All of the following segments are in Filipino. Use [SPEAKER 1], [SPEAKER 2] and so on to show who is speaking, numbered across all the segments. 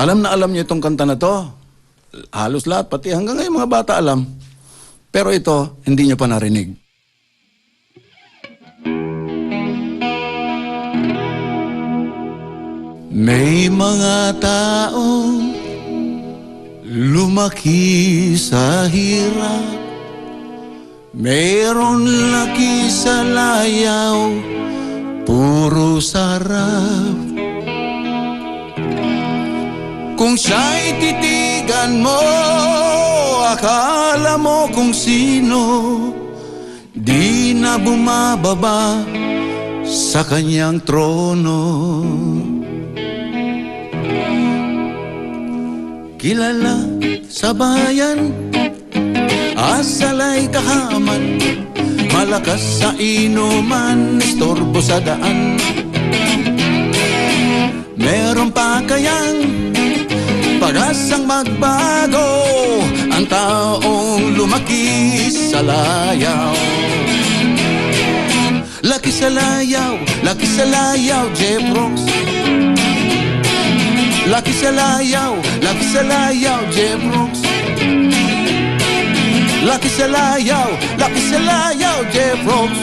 [SPEAKER 1] Alam na alam niyo itong kanta na to. Halos lahat, pati hanggang ngayon mga bata alam. Pero ito, hindi niyo pa narinig. May mga taong lumaki sa hirap Meron laki sa layaw, puro sarap siya'y titigan mo, akala mo kung sino Di na bumababa sa kanyang trono. Kilala sa bayan Asalay kahaman Malakas sa inuman Istorbo sa daan. Meron pa kayang Pag-asang magbago Ang taong lumaki sa layaw. Laki sa layaw, laki sa layaw, Jeff Rocks Laki sa layaw, laki sa layaw, Jeff Rocks Laki sa layaw, laki sa layaw, Jeff Rocks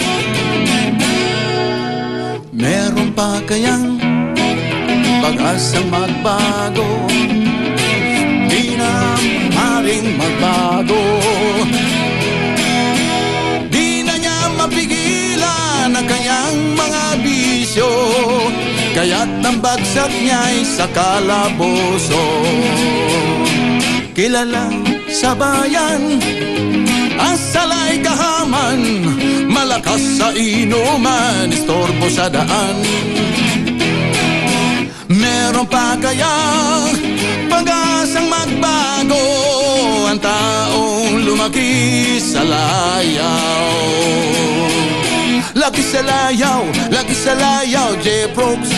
[SPEAKER 1] Meron pa kayang pag-asang magbago ang mga bisyo. Kaya't ang bagsak niya'y sa kalaboso. Kilala sa bayan Asalay kahaman Malakas sa inuman Istorbo sa daan. Meron pa kaya Pag-asang magbago Ang taong lumaki sa layaw Laki sa layaw Laki sa layaw J. Brooks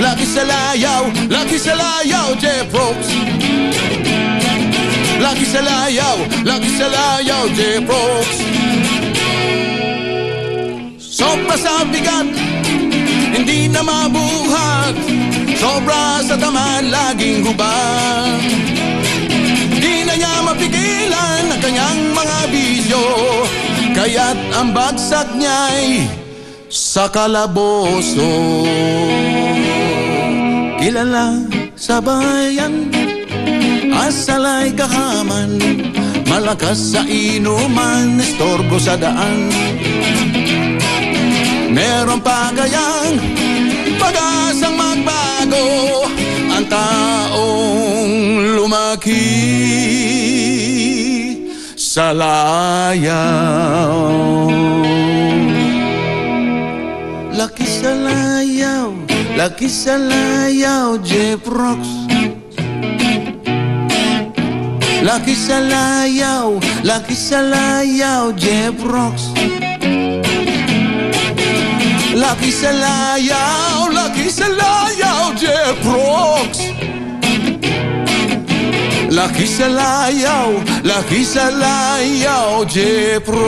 [SPEAKER 1] Laki sa layaw Laki sa layaw J. Brooks Laki sa layaw Laki sa layaw J. Brooks Sobra sa bigat Hindi na mabuhat Sobra sa taman Laging hubad ang bagsak niya'y Sa kalaboso. Kilala sa bayan Asalay kahaman Malakas sa inuman Estorbo sa daan. Meron pa kayang Pag-asang magbago Ang taong lumaki Sa layaw Laki sa layaw Laki sa layaw Jeff Rocks. Laki sa layaw, laki sa layaw, Jeff Rocks. Laki sa layaw, laki sa layaw, Jeff Rocks. Laki sa layaw, laki sa layaw, Jeff Rocks.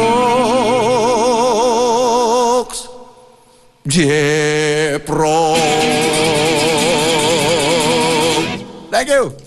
[SPEAKER 1] Jeff Rocks. Thank you.